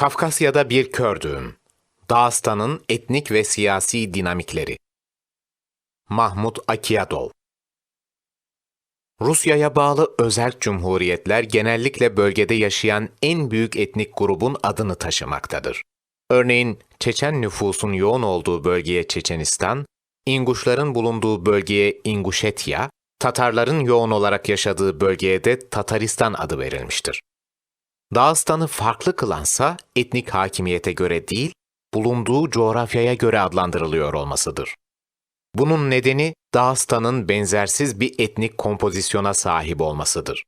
Kafkasya'da bir kördüğüm. Dağıstan'ın etnik ve siyasi dinamikleri. Mahmut Akiyadov Rusya'ya bağlı özerk cumhuriyetler genellikle bölgede yaşayan en büyük etnik grubun adını taşımaktadır. Örneğin Çeçen nüfusun yoğun olduğu bölgeye Çeçenistan, İnguşların bulunduğu bölgeye İnguşetya, Tatarların yoğun olarak yaşadığı bölgeye de Tataristan adı verilmiştir. Dağıstan'ı farklı kılansa etnik hakimiyete göre değil, bulunduğu coğrafyaya göre adlandırılıyor olmasıdır. Bunun nedeni Dağıstan'ın benzersiz bir etnik kompozisyona sahip olmasıdır.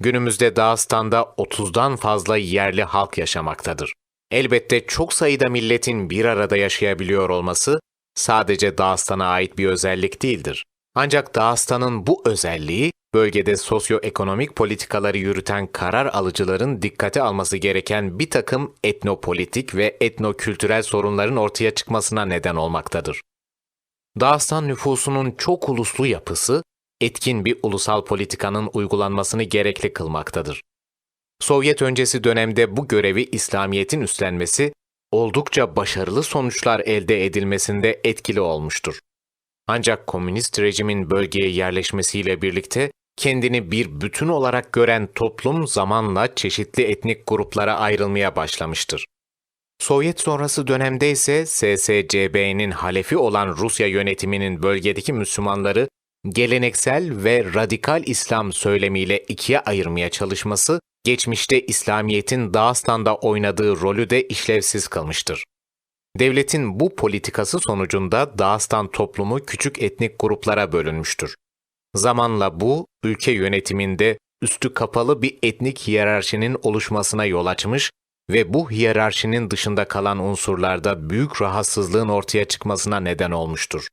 Günümüzde Dağıstan'da 30'dan fazla yerli halk yaşamaktadır. Elbette çok sayıda milletin bir arada yaşayabiliyor olması sadece Dağıstan'a ait bir özellik değildir. Ancak Dağıstan'ın bu özelliği bölgede sosyoekonomik politikaları yürüten karar alıcıların dikkate alması gereken bir takım etnopolitik ve etnokültürel sorunların ortaya çıkmasına neden olmaktadır. Dağıstan nüfusunun çok uluslu yapısı, etkin bir ulusal politikanın uygulanmasını gerekli kılmaktadır. Sovyet öncesi dönemde bu görevi İslamiyet'in üstlenmesi, oldukça başarılı sonuçlar elde edilmesinde etkili olmuştur. Ancak komünist rejimin bölgeye yerleşmesiyle birlikte kendini bir bütün olarak gören toplum zamanla çeşitli etnik gruplara ayrılmaya başlamıştır. Sovyet sonrası dönemde ise SSCB'nin halefi olan Rusya yönetiminin bölgedeki Müslümanları geleneksel ve radikal İslam söylemiyle ikiye ayırmaya çalışması, geçmişte İslamiyet'in Dağıstan'da oynadığı rolü de işlevsiz kılmıştır. Devletin bu politikası sonucunda Dağıstan toplumu küçük etnik gruplara bölünmüştür. Zamanla bu, ülke yönetiminde üstü kapalı bir etnik hiyerarşinin oluşmasına yol açmış ve bu hiyerarşinin dışında kalan unsurlarda büyük rahatsızlığın ortaya çıkmasına neden olmuştur.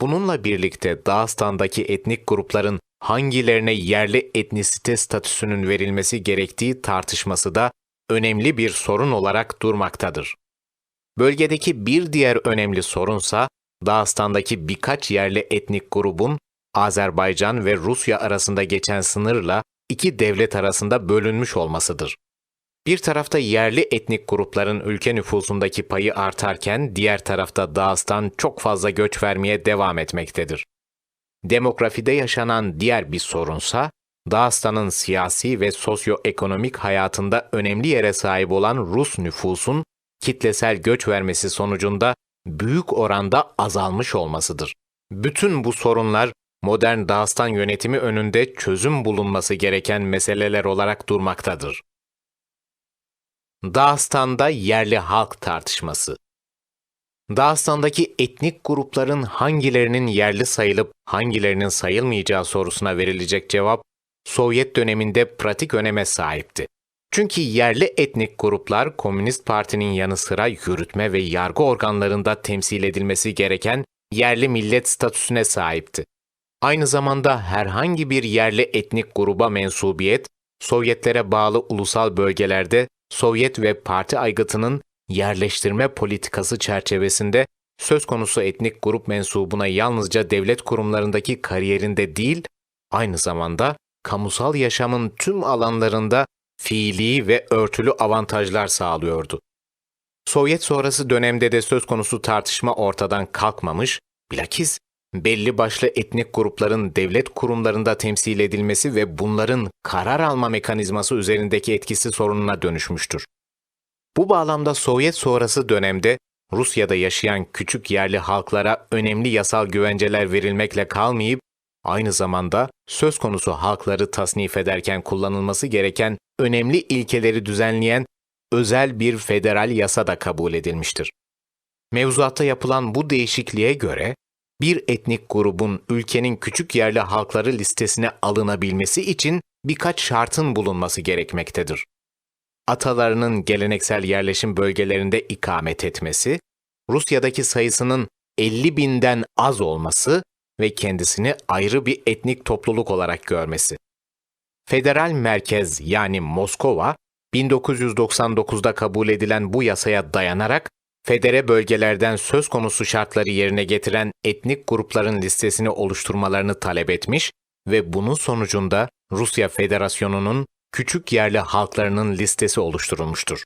Bununla birlikte Dağıstan'daki etnik grupların hangilerine yerli etnisite statüsünün verilmesi gerektiği tartışması da önemli bir sorun olarak durmaktadır. Bölgedeki bir diğer önemli sorunsa Dağıstan'daki birkaç yerli etnik grubun Azerbaycan ve Rusya arasında geçen sınırla iki devlet arasında bölünmüş olmasıdır. Bir tarafta yerli etnik grupların ülke nüfusundaki payı artarken diğer tarafta Dağıstan çok fazla göç vermeye devam etmektedir. Demografide yaşanan diğer bir sorunsa Dağıstan'ın siyasi ve sosyoekonomik hayatında önemli yere sahip olan Rus nüfusun kitlesel göç vermesi sonucunda büyük oranda azalmış olmasıdır. Bütün bu sorunlar modern Dağıstan yönetimi önünde çözüm bulunması gereken meseleler olarak durmaktadır. Dağıstan'da yerli halk tartışması Dağıstan'daki etnik grupların hangilerinin yerli sayılıp hangilerinin sayılmayacağı sorusuna verilecek cevap, Sovyet döneminde pratik öneme sahipti. Çünkü yerli etnik gruplar Komünist Parti'nin yanı sıra yürütme ve yargı organlarında temsil edilmesi gereken yerli millet statüsüne sahipti. Aynı zamanda herhangi bir yerli etnik gruba mensubiyet, Sovyetlere bağlı ulusal bölgelerde Sovyet ve parti aygıtının yerleştirme politikası çerçevesinde söz konusu etnik grup mensubuna yalnızca devlet kurumlarındaki kariyerinde değil, aynı zamanda kamusal yaşamın tüm alanlarında fiili ve örtülü avantajlar sağlıyordu. Sovyet sonrası dönemde de söz konusu tartışma ortadan kalkmamış, bilakis belli başlı etnik grupların devlet kurumlarında temsil edilmesi ve bunların karar alma mekanizması üzerindeki etkisi sorununa dönüşmüştür. Bu bağlamda Sovyet sonrası dönemde Rusya'da yaşayan küçük yerli halklara önemli yasal güvenceler verilmekle kalmayıp, aynı zamanda söz konusu halkları tasnif ederken kullanılması gereken önemli ilkeleri düzenleyen özel bir federal yasa da kabul edilmiştir. Mevzuatta yapılan bu değişikliğe göre, bir etnik grubun ülkenin küçük yerli halkları listesine alınabilmesi için birkaç şartın bulunması gerekmektedir. Atalarının geleneksel yerleşim bölgelerinde ikamet etmesi, Rusya'daki sayısının 50 binden az olması ve kendisini ayrı bir etnik topluluk olarak görmesi. Federal merkez yani Moskova, 1999'da kabul edilen bu yasaya dayanarak federe bölgelerden söz konusu şartları yerine getiren etnik grupların listesini oluşturmalarını talep etmiş ve bunun sonucunda Rusya Federasyonu'nun küçük yerli halklarının listesi oluşturulmuştur.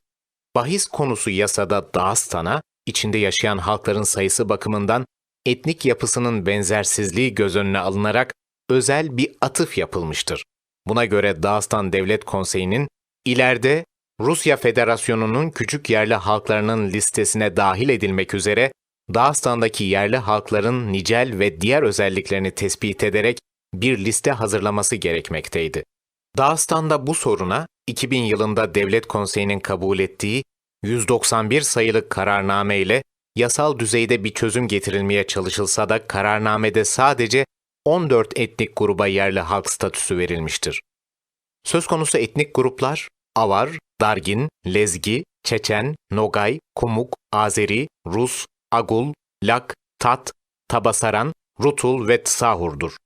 Bahis konusu yasada Dağıstan'a, içinde yaşayan halkların sayısı bakımından etnik yapısının benzersizliği göz önüne alınarak özel bir atıf yapılmıştır. Buna göre Dağıstan Devlet Konseyi'nin ileride Rusya Federasyonu'nun küçük yerli halklarının listesine dahil edilmek üzere Dağıstan'daki yerli halkların nicel ve diğer özelliklerini tespit ederek bir liste hazırlaması gerekmekteydi. Dağıstan'da bu soruna 2000 yılında Devlet Konseyi'nin kabul ettiği 191 sayılı kararname ile yasal düzeyde bir çözüm getirilmeye çalışılsa da kararnamede sadece 14 etnik gruba yerli halk statüsü verilmiştir. Söz konusu etnik gruplar Avar, Dargin, Lezgi, Çeçen, Nogay, Kumuk, Azeri, Rus, Agul, Lak, Tat, Tabasaran, Rutul ve Tsahur'dur.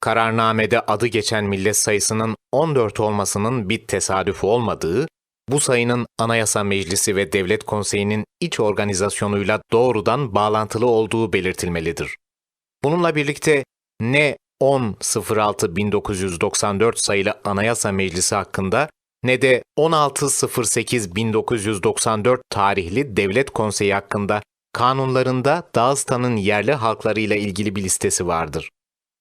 Kararnamede adı geçen millet sayısının 14 olmasının bir tesadüf olmadığı, bu sayının Anayasa Meclisi ve Devlet Konseyi'nin iç organizasyonuyla doğrudan bağlantılı olduğu belirtilmelidir. Bununla birlikte ne 10.06.1994 sayılı Anayasa Meclisi hakkında ne de 16.08.1994 tarihli Devlet Konseyi hakkında kanunlarında Dağıstan'ın yerli halklarıyla ilgili bir listesi vardır.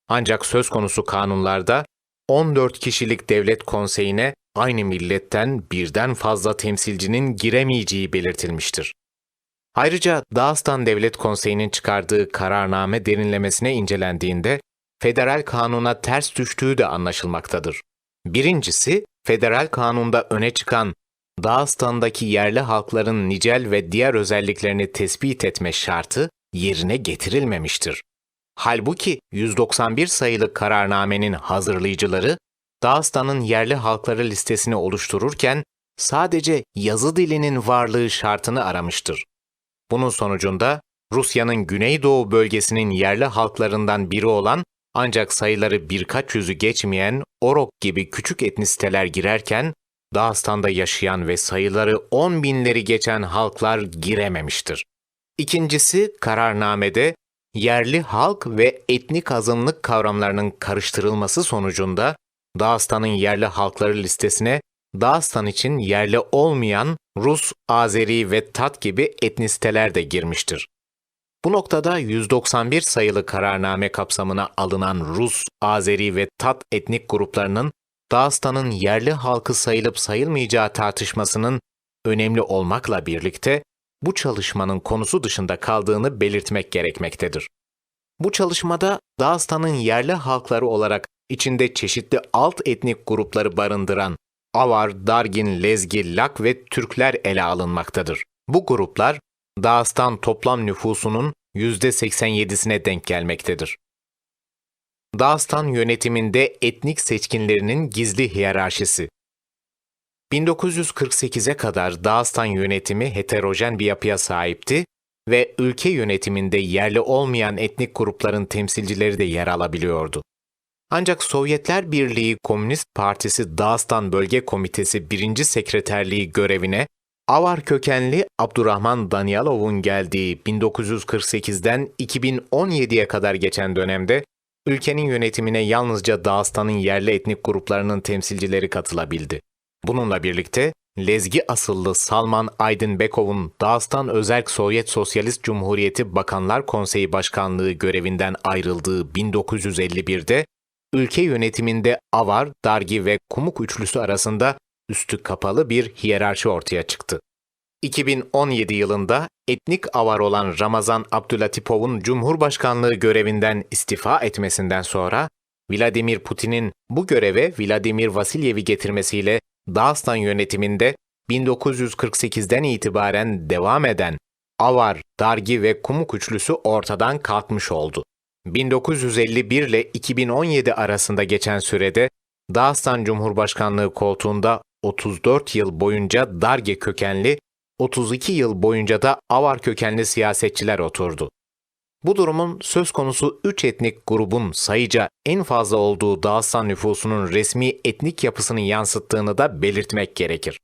Ancak söz konusu kanunlarda 14 kişilik devlet konseyine aynı milletten birden fazla temsilcinin giremeyeceği belirtilmiştir. Ayrıca Dağıstan Devlet Konseyi'nin çıkardığı kararname derinlemesine incelendiğinde federal kanuna ters düştüğü de anlaşılmaktadır. Birincisi, federal kanunda öne çıkan Dağıstan'daki yerli halkların nicel ve diğer özelliklerini tespit etme şartı yerine getirilmemiştir. Halbuki 191 sayılı kararnamenin hazırlayıcıları Dağıstan'ın yerli halkları listesini oluştururken sadece yazı dilinin varlığı şartını aramıştır. Bunun sonucunda Rusya'nın Güneydoğu bölgesinin yerli halklarından biri olan ancak sayıları birkaç yüzü geçmeyen Orok gibi küçük etnisiteler girerken Dağıstan'da yaşayan ve sayıları 10 binleri geçen halklar girememiştir. İkincisi kararnamede yerli halk ve etnik azınlık kavramlarının karıştırılması sonucunda Dağıstan'ın yerli halkları listesine Dağıstan için yerli olmayan Rus, Azeri ve Tat gibi etnisiteler de girmiştir. Bu noktada 191 sayılı kararname kapsamına alınan Rus, Azeri ve Tat etnik gruplarının Dağıstan'ın yerli halkı sayılıp sayılmayacağı tartışmasının önemli olmakla birlikte bu çalışmanın konusu dışında kaldığını belirtmek gerekmektedir. Bu çalışmada Dağıstan'ın yerli halkları olarak içinde çeşitli alt etnik grupları barındıran Avar, Dargin, Lezgi, Lak ve Türkler ele alınmaktadır. Bu gruplar Dağıstan toplam nüfusunun %87'sine denk gelmektedir. Dağıstan yönetiminde etnik seçkinlerinin gizli hiyerarşisi 1948'e kadar Dağıstan yönetimi heterojen bir yapıya sahipti ve ülke yönetiminde yerli olmayan etnik grupların temsilcileri de yer alabiliyordu. Ancak Sovyetler Birliği Komünist Partisi Dağıstan Bölge Komitesi 1. Sekreterliği görevine Avar kökenli Abdurrahman Danyalov'un geldiği 1948'den 2017'ye kadar geçen dönemde ülkenin yönetimine yalnızca Dağıstan'ın yerli etnik gruplarının temsilcileri katılabildi. Bununla birlikte Lezgi asıllı Salman Aydınbekov'un Dağıstan Özerk Sovyet Sosyalist Cumhuriyeti Bakanlar Konseyi Başkanlığı görevinden ayrıldığı 1951'de ülke yönetiminde Avar, Dargi ve Kumuk üçlüsü arasında üstü kapalı bir hiyerarşi ortaya çıktı. 2017 yılında etnik avar olan Ramazan Abdülatipov'un Cumhurbaşkanlığı görevinden istifa etmesinden sonra Vladimir Putin'in bu göreve Vladimir Vasilyev'i getirmesiyle Dağıstan yönetiminde 1948'den itibaren devam eden Avar, Dargi ve Kumuk üçlüsü ortadan kalkmış oldu. 1951 ile 2017 arasında geçen sürede Dağıstan Cumhurbaşkanlığı koltuğunda 34 yıl boyunca Darge kökenli, 32 yıl boyunca da Avar kökenli siyasetçiler oturdu. Bu durumun söz konusu 3 etnik grubun sayıca en fazla olduğu Dağıstan nüfusunun resmi etnik yapısını yansıttığını da belirtmek gerekir.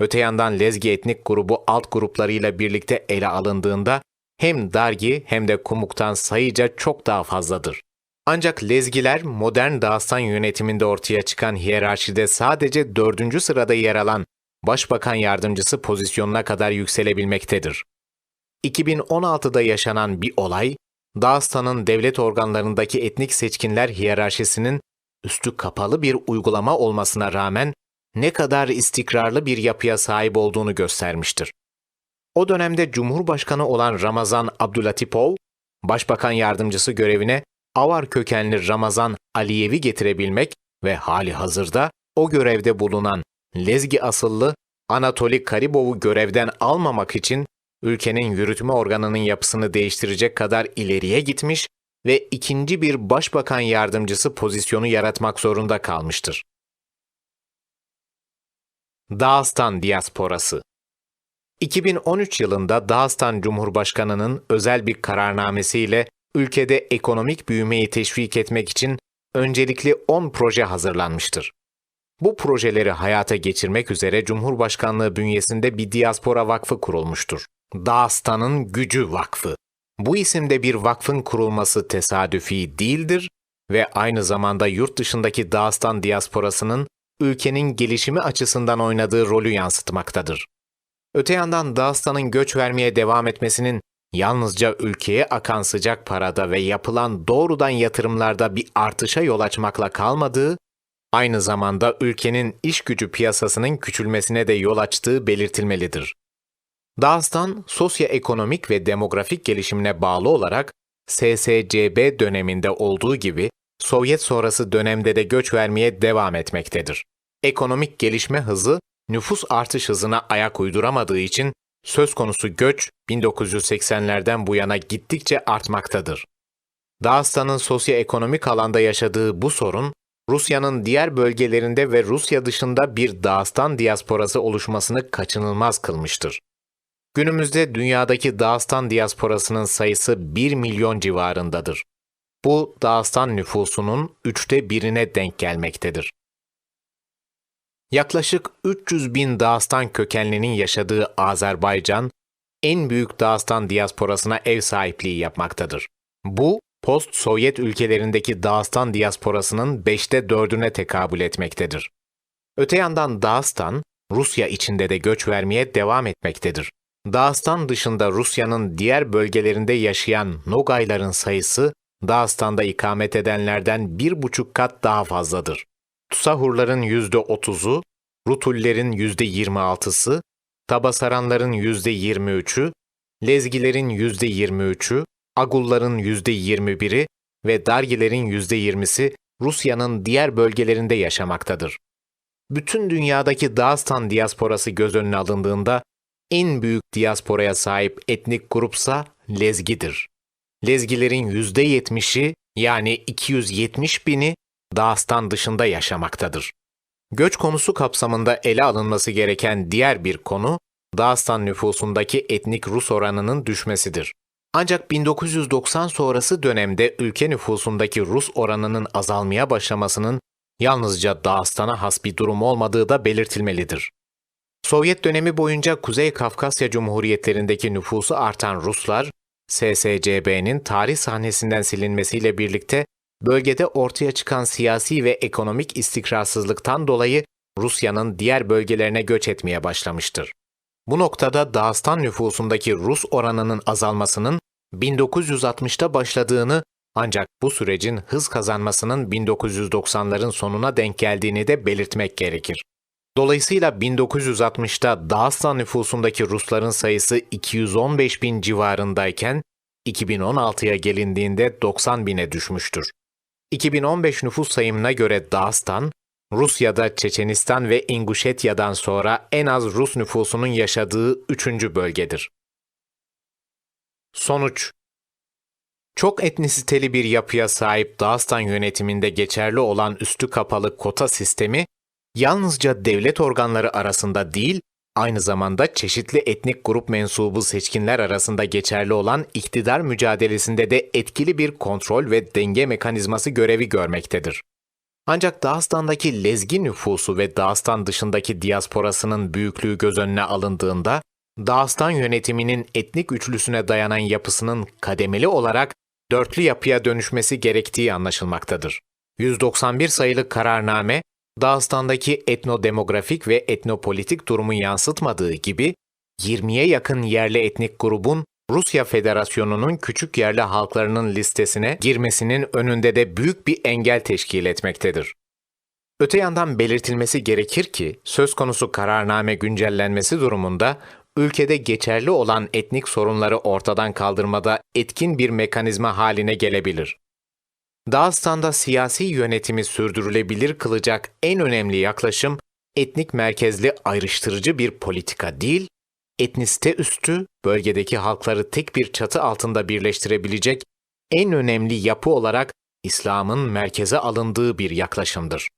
Öte yandan Lezgi etnik grubu alt gruplarıyla birlikte ele alındığında hem Dargi hem de Kumuk'tan sayıca çok daha fazladır. Ancak Lezgiler modern Dağıstan yönetiminde ortaya çıkan hiyerarşide sadece dördüncü sırada yer alan başbakan yardımcısı pozisyonuna kadar yükselebilmektedir. 2016'da yaşanan bir olay, Dağıstan'ın devlet organlarındaki etnik seçkinler hiyerarşisinin üstü kapalı bir uygulama olmasına rağmen ne kadar istikrarlı bir yapıya sahip olduğunu göstermiştir. O dönemde Cumhurbaşkanı olan Ramazan Abdülatipov, Başbakan yardımcısı görevine Avar kökenli Ramazan Aliyev'i getirebilmek ve hali hazırda o görevde bulunan Lezgi asıllı Anatoli Karibov'u görevden almamak için ülkenin yürütme organının yapısını değiştirecek kadar ileriye gitmiş ve ikinci bir başbakan yardımcısı pozisyonu yaratmak zorunda kalmıştır. Dağıstan Diasporası 2013 yılında Dağıstan Cumhurbaşkanı'nın özel bir kararnamesiyle ülkede ekonomik büyümeyi teşvik etmek için öncelikli 10 proje hazırlanmıştır. Bu projeleri hayata geçirmek üzere Cumhurbaşkanlığı bünyesinde bir diaspora vakfı kurulmuştur. Dağıstan'ın Gücü Vakfı. Bu isimde bir vakfın kurulması tesadüfi değildir ve aynı zamanda yurt dışındaki Dağıstan diasporasının ülkenin gelişimi açısından oynadığı rolü yansıtmaktadır. Öte yandan Dağıstan'ın göç vermeye devam etmesinin yalnızca ülkeye akan sıcak parada ve yapılan doğrudan yatırımlarda bir artışa yol açmakla kalmadığı, aynı zamanda ülkenin iş gücü piyasasının küçülmesine de yol açtığı belirtilmelidir. Dağıstan, sosyoekonomik ve demografik gelişimine bağlı olarak SSCB döneminde olduğu gibi Sovyet sonrası dönemde de göç vermeye devam etmektedir. Ekonomik gelişme hızı nüfus artış hızına ayak uyduramadığı için söz konusu göç 1980'lerden bu yana gittikçe artmaktadır. Dağıstan'ın sosyoekonomik alanda yaşadığı bu sorun, Rusya'nın diğer bölgelerinde ve Rusya dışında bir Dağıstan diasporası oluşmasını kaçınılmaz kılmıştır. Günümüzde dünyadaki Dağıstan diasporasının sayısı 1 milyon civarındadır. Bu Dağıstan nüfusunun üçte birine denk gelmektedir. Yaklaşık 300 bin Dağıstan kökenlinin yaşadığı Azerbaycan, en büyük Dağıstan diasporasına ev sahipliği yapmaktadır. Bu, post-Sovyet ülkelerindeki Dağıstan diasporasının 5'te 4'üne tekabül etmektedir. Öte yandan Dağıstan, Rusya içinde de göç vermeye devam etmektedir. Dağıstan dışında Rusya'nın diğer bölgelerinde yaşayan Nogayların sayısı, Dağıstan'da ikamet edenlerden bir buçuk kat daha fazladır. Tusahurların yüzde otuzu, Rutullerin yüzde yirmi altısı, Tabasaranların yüzde yirmi üçü, Lezgilerin yüzde yirmi üçü, Agulların yüzde yirmi biri ve Dargilerin yüzde yirmisi Rusya'nın diğer bölgelerinde yaşamaktadır. Bütün dünyadaki Dağıstan diasporası göz önüne alındığında en büyük diasporaya sahip etnik grupsa Lezgidir. Lezgilerin yüzde yetmişi yani 270 bini Dağıstan dışında yaşamaktadır. Göç konusu kapsamında ele alınması gereken diğer bir konu, Dağıstan nüfusundaki etnik Rus oranının düşmesidir. Ancak 1990 sonrası dönemde ülke nüfusundaki Rus oranının azalmaya başlamasının yalnızca Dağıstan'a has bir durum olmadığı da belirtilmelidir. Sovyet dönemi boyunca Kuzey Kafkasya Cumhuriyetlerindeki nüfusu artan Ruslar, SSCB'nin tarih sahnesinden silinmesiyle birlikte bölgede ortaya çıkan siyasi ve ekonomik istikrarsızlıktan dolayı Rusya'nın diğer bölgelerine göç etmeye başlamıştır. Bu noktada Dağıstan nüfusundaki Rus oranının azalmasının 1960'ta başladığını ancak bu sürecin hız kazanmasının 1990'ların sonuna denk geldiğini de belirtmek gerekir. Dolayısıyla 1960'ta Dağıstan nüfusundaki Rusların sayısı 215 bin civarındayken 2016'ya gelindiğinde 90 bine düşmüştür. 2015 nüfus sayımına göre Dağıstan, Rusya'da Çeçenistan ve İnguşetya'dan sonra en az Rus nüfusunun yaşadığı üçüncü bölgedir. Sonuç Çok etnisiteli bir yapıya sahip Dağıstan yönetiminde geçerli olan üstü kapalı kota sistemi, yalnızca devlet organları arasında değil, aynı zamanda çeşitli etnik grup mensubu seçkinler arasında geçerli olan iktidar mücadelesinde de etkili bir kontrol ve denge mekanizması görevi görmektedir. Ancak Dağıstan'daki Lezgi nüfusu ve Dağıstan dışındaki diasporasının büyüklüğü göz önüne alındığında, Dağıstan yönetiminin etnik üçlüsüne dayanan yapısının kademeli olarak dörtlü yapıya dönüşmesi gerektiği anlaşılmaktadır. 191 sayılı kararname, Dağıstan'daki etnodemografik ve etnopolitik durumu yansıtmadığı gibi, 20'ye yakın yerli etnik grubun Rusya Federasyonu'nun küçük yerli halklarının listesine girmesinin önünde de büyük bir engel teşkil etmektedir. Öte yandan belirtilmesi gerekir ki, söz konusu kararname güncellenmesi durumunda, ülkede geçerli olan etnik sorunları ortadan kaldırmada etkin bir mekanizma haline gelebilir. Dağıstan'da siyasi yönetimi sürdürülebilir kılacak en önemli yaklaşım, etnik merkezli ayrıştırıcı bir politika değil, etniste üstü, bölgedeki halkları tek bir çatı altında birleştirebilecek en önemli yapı olarak İslam'ın merkeze alındığı bir yaklaşımdır.